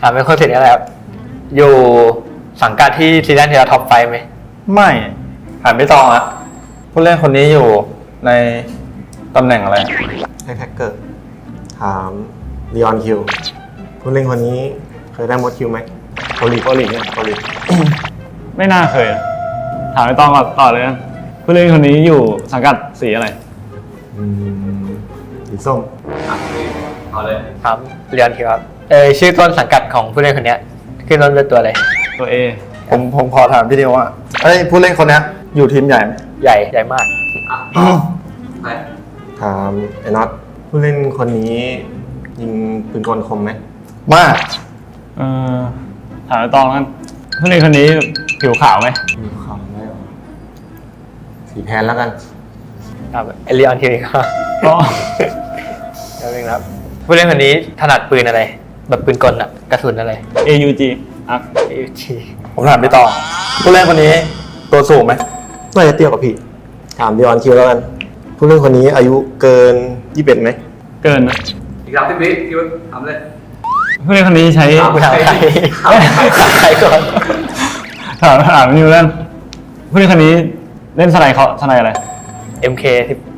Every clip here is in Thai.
ถามเป็นคนสิทธิ์อะไรครับ อยู่สังกัดที่ซีซั่นที่เราท็อปไฟไหม ไม่ถามพี่ตองอะผู้เล่นคนนี้อยู่ในตำแหน่งอะไรให้แท็กเกอร์ถามลีออนคิวผู้เล่นคนนี้เคยได้มดคิวไหมเกาหลีเกาหลีเนี่ยเกาหลีไม่น่าเคยนะถามไม่ต้องก่อนต่อเลยนะผู้เล่นคนนี้อยู่สังกัดสีอะไร อืมสีส้ม เอาเลย ครับ เรียนทีครับ เออชื่อต้นสังกัดของผู้เล่นคนเนี้ยขึ้นต้นด้วยตัวอะไรตัว A ผมผมขอถามพี่เดียวว่าเอ้ยผู้เล่นคนเนี้ยอยู่ทีมใหญ่ไหมใหญ่ใหญ่มากอะต่อไปถามไอ้น็อตผู้เล่นคนนี้ ยิงปืนกลคมไหมมากเออถามไม่ต้องแล้วกันผู้เล่นคนนี้ผิวขาวไหมมีขาวไหมหรอสีแทนแล้วกันครับเอเลียนทีครับก็แล้วเองครับผู้เล่นคนนี้ถนัดปืนอะไร แบบปืนกลอะกระสุนอะไร AUG อะเอชีผมถามพี่ตองผู้เล่นคนนี้ ตัวสูงไหมน่าจะเตี้ยกว่าพี่ ถามลีออนคิวแล้วกัน ผู้เล่นคนนี้อายุเกินยี่สิบเอ็ดไหมเกินนะอีกสามสิบวิคิวทำเลย ผู้เล่นคนนี้ใช้ครับถามใครถามใครก่อนถามถามนิวแล้วกันผู้เล่นคนนี้เล่นสไนเขาสไนอะไร MK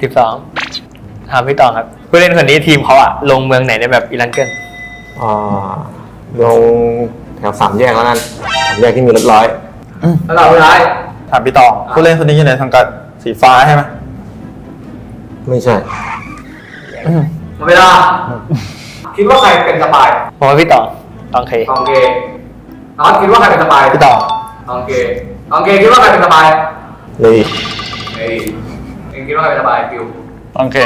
สิบสองถามพี่ตองครับ ผู้เล่นคนนี้ทีมเขาอะลงเมืองไหนในแบบอิรันเกิล อ่าลงแถวสามแยกแล้วกันสามแยกที่มีรถร้อย แล้วเราท้ายถามพี่ตองผู้เล่นคนนี้อยู่ในสังกัดสีฟ้าใช่ไหมไม่ใช่ หมดเวลา คิดว่าใครเป็นสปายผมว่าพี่ตองตองเคตองเกน็อตคิดว่าใครเป็นสปายพี่ตองตองเกตองเกคิดว่าใครเป็นสปายเลยเฮ้ยเองคิดว่าใครเป็นสปายคิวโอเค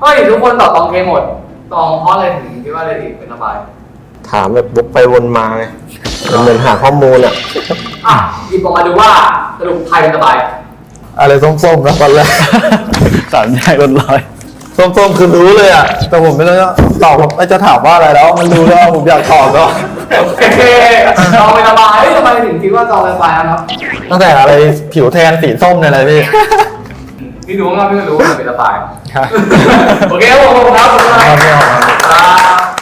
เฮ้ยทุกคนตอบตองเกหมด ตองเพราะอะไรถึงคิดว่าเลยถึงเป็นสปายถามแบบวกไปวนมาไงมันเหมือนหาข้อมูลอะอะหยิบออกมาดูว่าสรุปใครเป็นสปายอะไรส้มๆนะตอนแรกสามแยกรถร้อยส้มๆคือรู้เลยอะแต่ผมไม่รู้จะตอบผมไม่จะถามว่าอะไรแล้ว มันรู้แล้วผมอยากตอบแล้วโอเคตองเป็นสปายเฮ้ยทำไมถึงคิดว่าตองเป็นสปายนะครับตั้งแต่อะไรผิวแทนสีส้มเนี่ยอะไรพี่ พี่รู้ว่าพี่ไม่รู้ว่าเป็นสปายครับ โอเคครับผมขอบคุณครับขอบคุณครับครับครับ